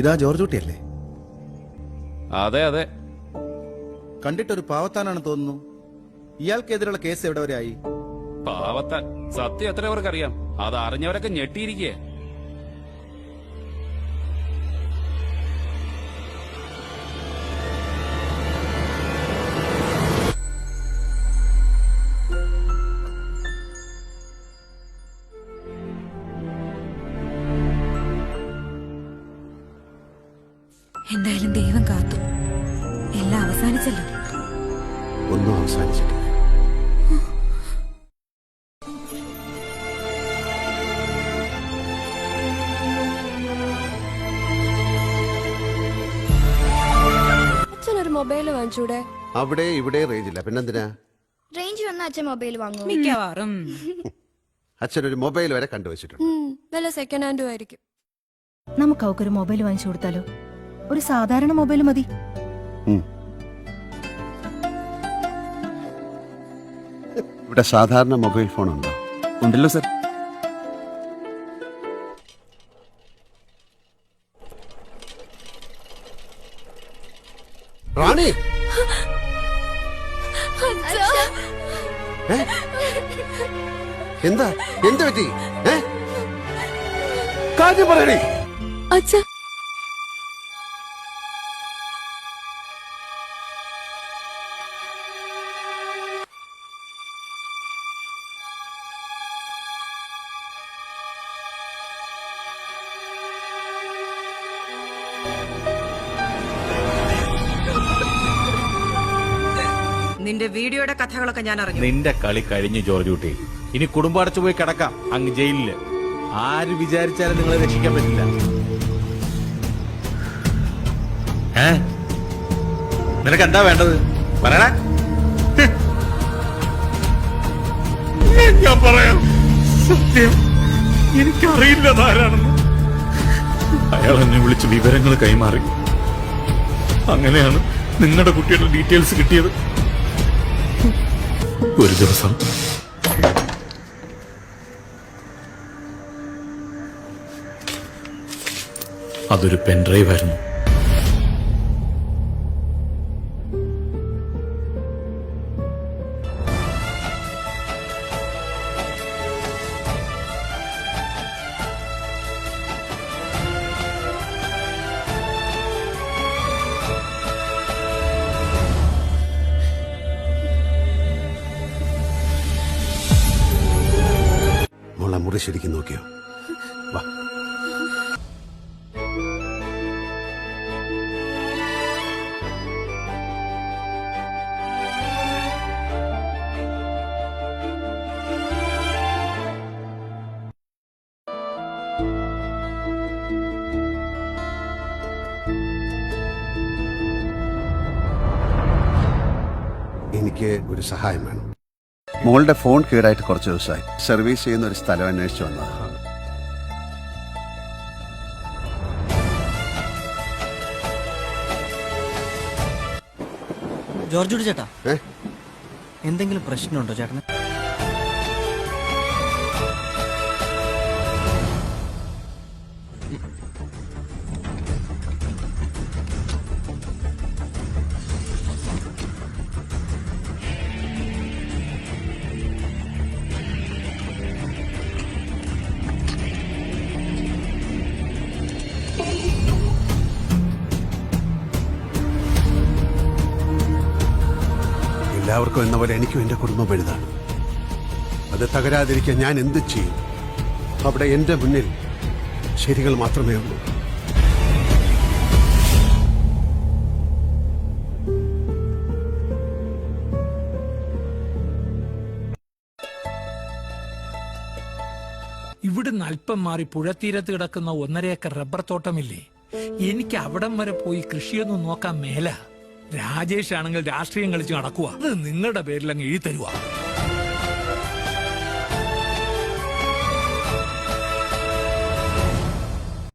ഇതാ ജോർജ് കുട്ടിയല്ലേ? അതെ അതെ. കണ്ടിട്ടൊരു പാവത്താനാണ് തോന്നുന്നു. ഇയാൾക്കെതിരെയുള്ള കേസ് എവിടെ വരെ ആയി? പാവത്താൻ. സത്യം എത്ര പേർക്ക് അറിയാം അത് അറിഞ്ഞവരൊക്കെ ഞെട്ടിയിരിക്കേ. എന്തായാലും ദൈവം കാത്തു. എല്ലാം അവസാനിച്ചല്ലോ? ഒന്നും അവസാനിച്ചിട്ടില്ല. മൊബൈൽ വാങ്ങിച്ചൂടെ? അവിടെ ഇവിടെ റേഞ്ച് ഇല്ല. പിന്നെന്തിനാ? റേഞ്ച് വന്ന അച്ഛൻ മൊബൈൽ വാങ്ങും മിക്കവാറും. അച്ഛനൊരു മൊബൈൽ വരെ കണ്ടുവച്ചിട്ടുണ്ട്. വല്ല സെക്കൻഡ് ഹാൻഡും ആയിരിക്കും. നമുക്ക് അവക്കൊരു മൊബൈൽ വാങ്ങിച്ചു കൊടുത്താലോ? ഒരു സാധാരണ മൊബൈൽ മതി. ഇവിടെ സാധാരണ മൊബൈൽ ഫോൺ ഉണ്ടോ ഉണ്ടല്ലോ സർ. റാണി! എന്താ എന്താ? എന്ത് പറ്റി? കാര്യം പറയണേ അച്ഛ. വീഡിയോയുടെ കഥകളൊക്കെ ഞാൻ അറിഞ്ഞു. നിന്റെ കളി കഴിഞ്ഞു ജോർജ് കുട്ടി. ഇനി കുടുംബം പോയി കിടക്കാം. അങ്ങ് ജയിലിൽ. ആര് വിചാരിച്ചാലും നിങ്ങളെ രക്ഷിക്കാൻ പറ്റില്ല. ഏ? നിനക്ക് എന്താ വേണ്ടത്? പറയണേ. ഞാൻ പറയാം. സത്യം. എനിക്കറിയില്ല ആരാണെന്ന്. അയാൾ എന്നെ വിളിച്ച് വിവരങ്ങൾ കൈമാറി. അങ്ങനെയാണ് നിങ്ങളുടെ കുട്ടിയുടെ ഡീറ്റെയിൽസ് കിട്ടിയത്. ഒരു ദിവസം. അതൊരു പെൻഡ്രൈവ് ആയിരുന്നു. മുറി ശരിക്കും നോക്കിയോ? വാ. എനിക്ക് ഒരു സഹായം വേണം. മോളുടെ ഫോൺ കേടായിട്ട് കുറച്ച് ദിവസമായി. സർവീസ് ചെയ്യുന്ന ഒരു സ്ഥലം അന്വേഷിച്ചു വന്നതാണ് ജോർജ് ചേട്ടാ. എന്തെങ്കിലും പ്രശ്നമുണ്ടോ ചേട്ടന്? എല്ലാവർക്കും എന്ന പോലെ എനിക്കും എന്റെ കുടുംബം വലുതാണ്. അത് തകരാതിരിക്കാൻ ഞാൻ എന്ത് ചെയ്യും? അവിടെ എന്റെ മുന്നിൽ ശരികൾ മാത്രമേ ഉള്ളൂ. ഇവിടുന്ന് അല്പം മാറി പുഴത്തീരത്ത് കിടക്കുന്ന ഒന്നര ഏക്കർ റബ്ബർ തോട്ടമില്ലേ? എനിക്ക് അവിടം വരെ പോയി കൃഷിയൊന്നും നോക്കാൻ മേല. രാജേഷ് ആണെങ്കിൽ രാഷ്ട്രീയം കളിച്ച് നടക്കുക അത് നിങ്ങളുടെ പേരിൽ അങ്ങ് എഴുതി തരുവാ.